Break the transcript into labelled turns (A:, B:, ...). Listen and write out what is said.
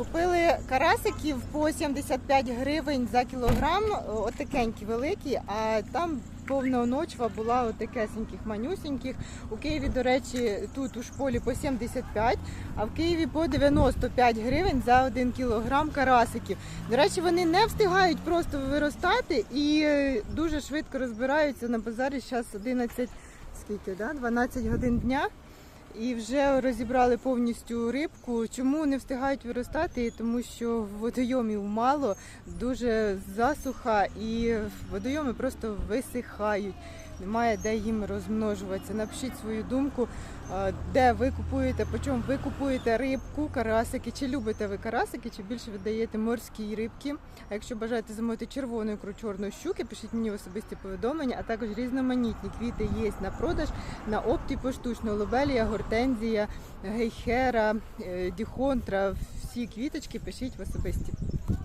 A: Купили карасиків по 75 гривень за кілограм, отакенькі великі, а там повна ночва була отакесеньких манюсеньких. У Києві, до речі, тут у шполі по 75, а в Києві по 95 гривень за 1 кілограм карасиків. До речі, вони не встигають просто виростати і е, дуже швидко розбираються на базарі. Зараз 11, скільки, да? 12 годин дня. І вже розібрали повністю рибку. Чому не встигають виростати? Тому що водойомів мало, дуже засуха, і водойоми просто висихають. Немає де їм розмножуватися. Напишіть свою думку, де ви купуєте, по чому ви купуєте рибку, карасики, чи любите ви карасики, чи більше ви даєте морські рибки. А якщо бажаєте замовити червону ікру чорної щуки, пишіть мені особисті повідомлення, а також різноманітні квіти є на продаж на опті поштучно лобелія, гортензія, гейхера, е, діхонтра. Всі квіточки пишіть в особисті.